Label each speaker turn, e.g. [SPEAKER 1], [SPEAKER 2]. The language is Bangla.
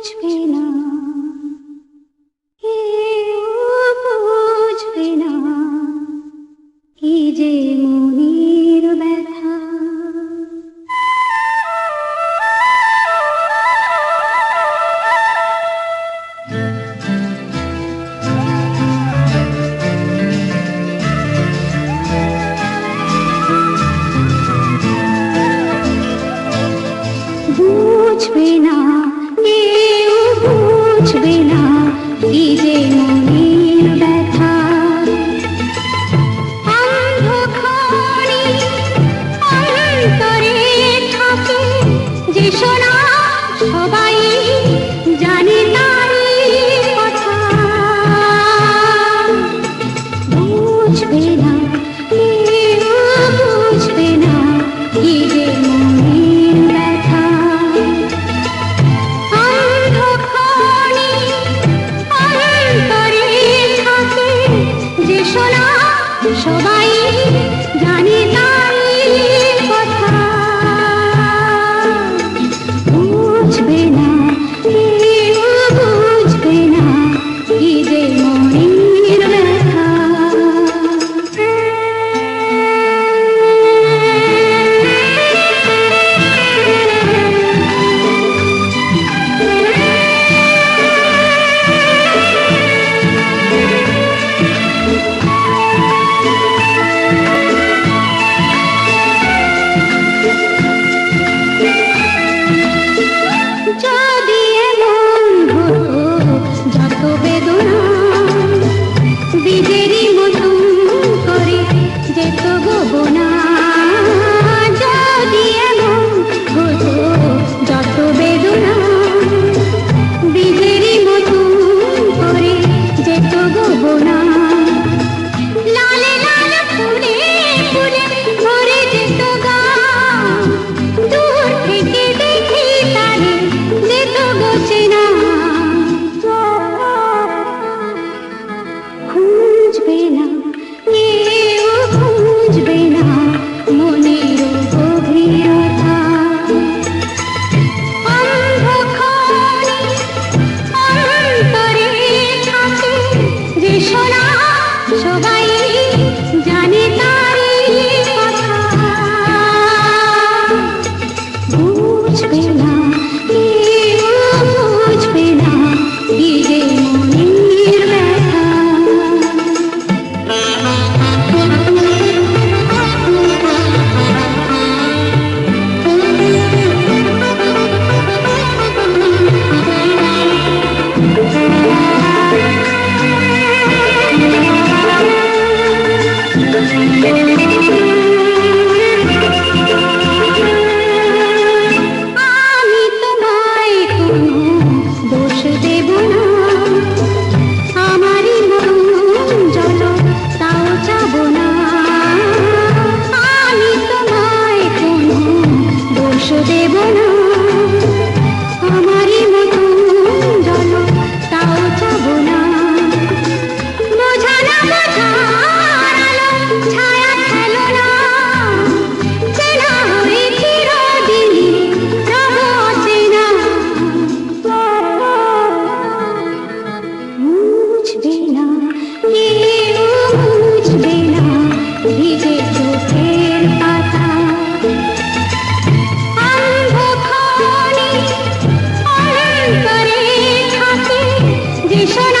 [SPEAKER 1] বুঝবে না। কেউ বুঝবে না। কি যে মনের ব্যথা। না। कुछ भी ना दीजिए ना সোনা সবাই জানে না Thank you. ভীষণ